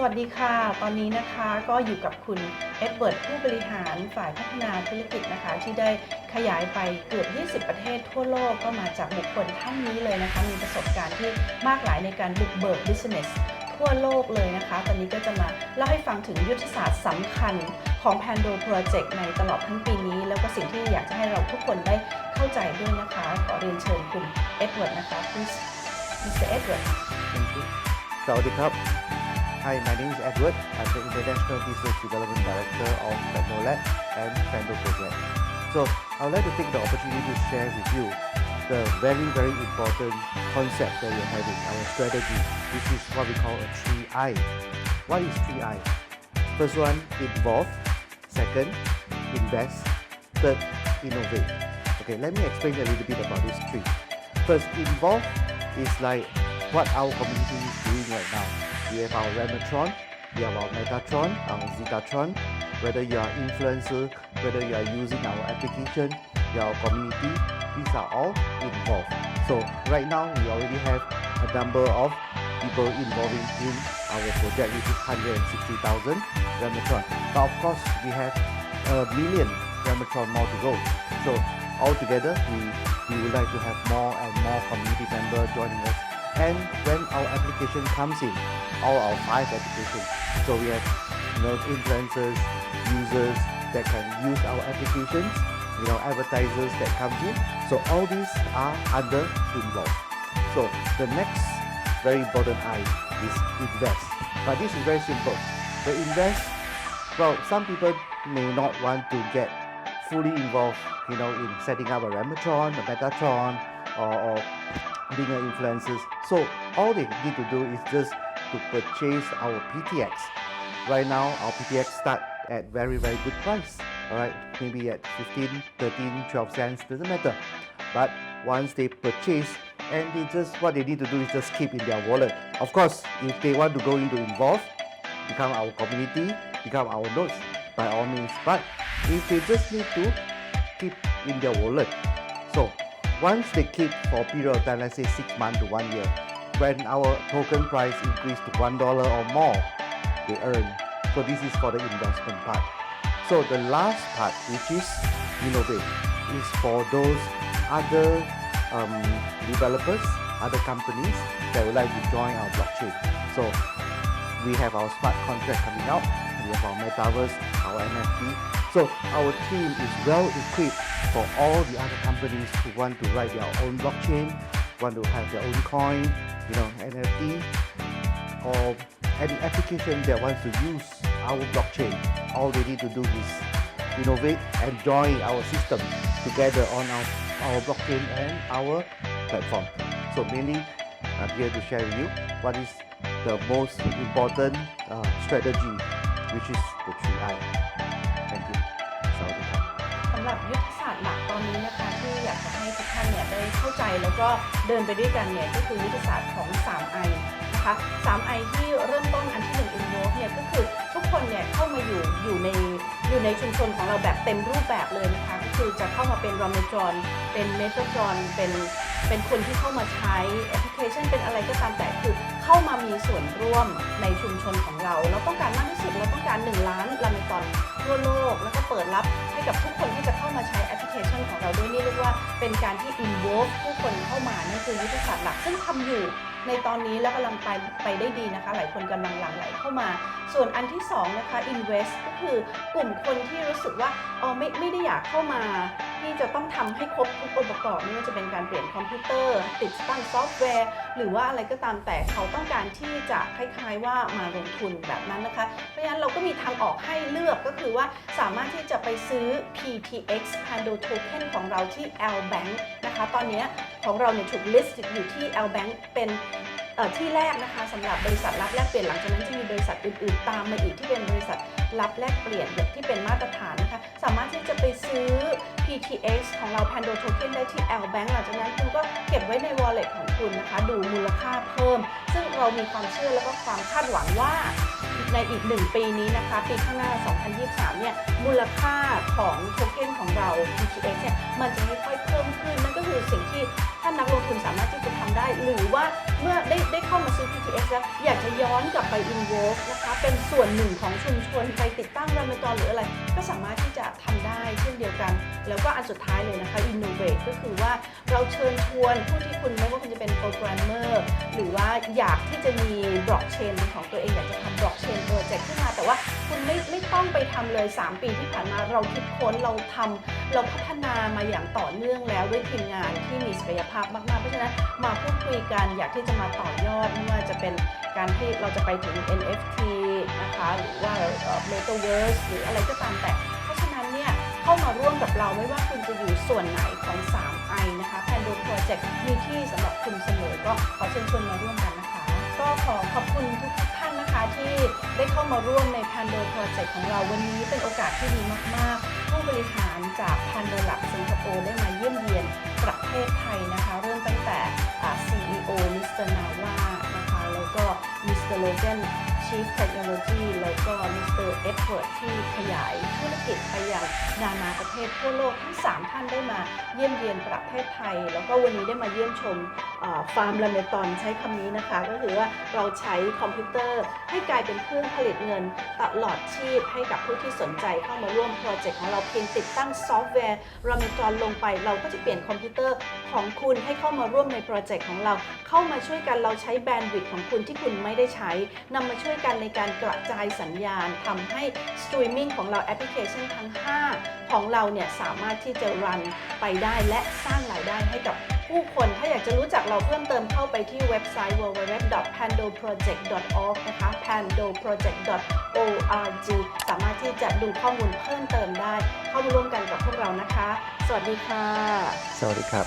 สวัสดีค่ะ ตอนนี้นะคะก็อยู่กับคุณเอ็ดเวิร์ดผู้บริหารฝ่ายพัฒนาธุรกิจนะคะ ที่ได้ขยายไปเกือบ 20 ประเทศทั่วโลกก็มาจากบุคคลท่านนี้เลยนะคะ มีประสบการณ์ที่มากหลายในการบุกเบิก business ทั่วโลกเลยนะคะ ตอนนี้ก็จะมาเล่าให้ฟังถึงยุทธศาสตร์สำคัญของ Pando Project ในตลอดทั้งปีนี้ แล้วก็สิ่งที่อยากจะให้เราทุกคนได้เข้าใจด้วยนะคะ ขอเรียนเชิญคุณเอ็ดเวิร์ดนะคะ please Mr. Edward Thank you. Saudi Cup. Hi, my name is Edward. I'm the International Business Development Director of Technolet and Fendo Project. So, I would like to take the opportunity to share with you the very, very important concept that we're having, our strategy, which is what we call a 3I. What is 3I? First one, involve. Second, invest. Third, innovate. Okay, let me explain a little bit about these three. First, involve is like what our community is doing right now. We have our Rematron, we have our Metatron, our Zetatron. Whether you are influencer, whether you are using our application, you are our community, these are all involved. So right now we already have a number of people involving in our project, which is 160,000 Rematron. But of course, we have a million Rematron more to go. So altogether, we, we would like to have more and more community members joining us. And when our application comes in, all our five applications, so we have you know influencers, users that can use our applications, you know advertisers that come in. So all these are under involved. So the next very important I is invest. But this is very simple. The invest, well, some people may not want to get fully involved, you know, in setting up a Rematron, a Megatron, or, or being an. So all they need to do is just to purchase our PTX. Right now, our PTX start at very, very good price. All right, maybe at 15, 13, 12 cents, doesn't matter. But once they purchase, and they just what they need to do is just keep in their wallet. Of course, if they want to go into involve, become our community, become our nodes, by all means. But if they just need to keep in their wallet, so once they keep for a period of time, let's say six months to one year, when our token price increase to one dollar or more, they earn. So this is for the investment part. So the last part, which is innovate, is for those other um, developers, other companies that would like to join our blockchain. So we have our smart contract coming out, we have our metaverse, our NFT. So our team is well equipped for all the other companies who want to write their own blockchain, want to have their own coin, you know, NFT, or any application that wants to use our blockchain. All they need to do is innovate and join our system together on our, our blockchain and our platform. So mainly, I'm here to share with you what is the most important uh, strategy, which is the 3I. หรับยุทธศาสตร์หลักตอนนี้นะคะที่อยากจะให้ทุกท่านเนี่ยได้เข้าใจแล้วก็เดินไปด้วยกันเนี่ยก็คือยุทธศาสตร์ของ 3I นะคะ 3I ที่เริ่มต้นอันที่1 Involve เนี่ยก็คือทุกคนเนี่ยเข้ามาอยู่อยู่ในอยู่ในชุมชนของเราแบบเต็มรูปแบบเลยนะคะก็คือจะเข้ามาเป็นรอมเมจรเป็นเมโทรจรเป็นเป็นคนที่เข้ามาใช้แอปพลิเคชันเป็นอะไรก็ตามแต่คือ เข้ามามีส่วนร่วมในชุมชนของเรา เราต้องการมากที่สุดเราต้องการ 1 ล้านลาเมจรทั่วโลก แล้วก็เปิดรับให้กับทุกคนที่จะเข้ามาใช้แอปพลิเคชันของเราด้วยนี่เรียกว่าเป็นการที่ involve ผู้คนเข้ามานั่นคือยุทธศาสตร์หลักซึ่งทำอยู่ในตอนนี้แล้วกำลังไปไปได้ดีนะคะ หลายคนกำลังหลั่งไหลเข้ามา ส่วนอันที่สองนะคะ invest ก็คือกลุ่มคนที่รู้สึกว่าเออไม่ไม่ได้อยากเข้ามา ที่จะต้องทำให้ครบทุกองค์ประกอบไม่ว่าจะเป็นการเปลี่ยนคอมพิวเตอร์ ติดตั้งซอฟต์แวร์ หรือว่าอะไรก็ตามแต่เขาต้องการที่จะคล้ายๆว่ามาลงทุนแบบนั้นนะคะ เพราะฉะนั้นเราก็มีทางออกให้เลือกก็คือว่าสามารถที่จะไปซื้อ PTX Pando Token ของเราที่ L Bank นะคะ ตอนนี้ของเราเนี่ยถูก list อยู่ที่ L Bank เป็น ที่แรกนะคะสำหรับบริษัทรับแลกเปลี่ยนหลังจากนั้นจะมีบริษัทอื่นๆ ตามมาอีกที่เป็นบริษัทรับแลกเปลี่ยนแบบที่เป็นมาตรฐานนะคะ สามารถที่จะไปซื้อ PTX ของเรา Pando Token ได้ที่ L Bank หลังจากนั้นคุณก็เก็บไว้ใน wallet ของคุณนะคะ ดูมูลค่าเพิ่ม ซึ่งเรามีความเชื่อแล้วก็ความคาดหวังว่า ในอีก 1 ปีนี้นะคะ ปีข้างหน้า 2023 เนี่ย มูลค่าของโทเค็นของเรา PTX เนี่ย มันจะค่อยๆเพิ่มขึ้น นั่นก็คือสิ่งที่ท่านนักลงทุนสามารถที่จะทำได้ หรือว่าเมื่อได้ได้เข้ามาซื้อ PTS แล้ว อยากจะย้อนกลับไป involve นะคะ เป็นส่วนหนึ่งของชุมชน ไปติดตั้งรามตอนหรืออะไร ก็สามารถที่จะทำได้เช่นเดียวกัน แล้วก็อันสุดท้ายเลยนะคะ innovate ก็คือว่าเราเชิญชวนผู้ที่คุณไม่ว่าคุณจะเป็นโปรแกรมเมอร์หรือว่าอยากที่จะมีบล็อกเชนของตัวเองอยากจะทำบล็อกเชนโปรเจกต์ขึ้นมาแต่ว่าคุณไม่ไม่ต้องไปทำเลย 3 ปีที่ผ่านมาเราคิดค้นเราทำเราพัฒนามาอย่างต่อเนื่องแล้วด้วยทีมงานที่มีศักยภาพมากๆเพราะฉะนั้นมาพูดคุยกันอยากที่จะมาต่อยอดไม่ว่าจะเป็นการที่เราจะไปถึง NFT หรือว่าเอ่อ Metaverse หรืออะไรก็ตามแต่ เพราะฉะนั้นเนี่ยเข้ามาร่วมกับเราไม่ว่าคุณจะอยู่ส่วนไหนของ 3i นะคะ Pando Project มีที่สำหรับคุณเสมอก็ขอเชิญชวนมาร่วมกันนะคะ ก็ขอขอบคุณทุกท่านนะคะที่ได้เข้ามาร่วมใน Pando Project ของเราวันนี้เป็นโอกาสที่ดีมาก ๆ ผู้บริหารจาก Pando Lab สิงคโปร์ได้มาเยี่ยมเยียนประเทศไทยนะคะ เริ่มตั้งแต่ CEO Mr. Nawa นะคะแล้วก็ Mr. Logan Chief Technology แล้วก็ Mr. Edward ที่ขยายธุรกิจไปยังนานาประเทศทั่วโลกทั้ง 3 ท่านได้มาเยี่ยมเยียนประเทศไทย แล้วก็วันนี้ได้มาเยี่ยมชมฟาร์มลาเมตอนใช้คำนี้นะคะ ก็คือว่าเราใช้คอมพิวเตอร์ให้กลายเป็นเครื่องผลิตเงินตลอดชีพให้กับผู้ที่สนใจเข้ามาร่วมโปรเจกต์ของเราเพียงติดตั้งซอฟต์แวร์ราเมตอนลงไป เราก็จะเปลี่ยนคอมพิวเตอร์ของคุณให้เข้ามาร่วมในโปรเจกต์ของเรา เข้ามาช่วยกันเราใช้แบนด์วิดต์ของคุณที่คุณไม่ได้ใช้นำมาช่วยกันในการกระจายสัญญาณทำให้สตรีมมิ่งของเราแอปพลิเคชันทั้ง 5 ของเราเนี่ยสามารถที่จะรันไปได้และสร้างรายได้ให้กับผู้คนถ้าอยากจะรู้จักเราเพิ่มเติมเข้าไปที่เว็บไซต์ www.pandoproject.org นะคะ pandoproject.org สามารถที่จะดูข้อมูลเพิ่มเติมได้ เข้ามาร่วมกันกับพวกเรานะคะ สวัสดีค่ะ Sawadee krap.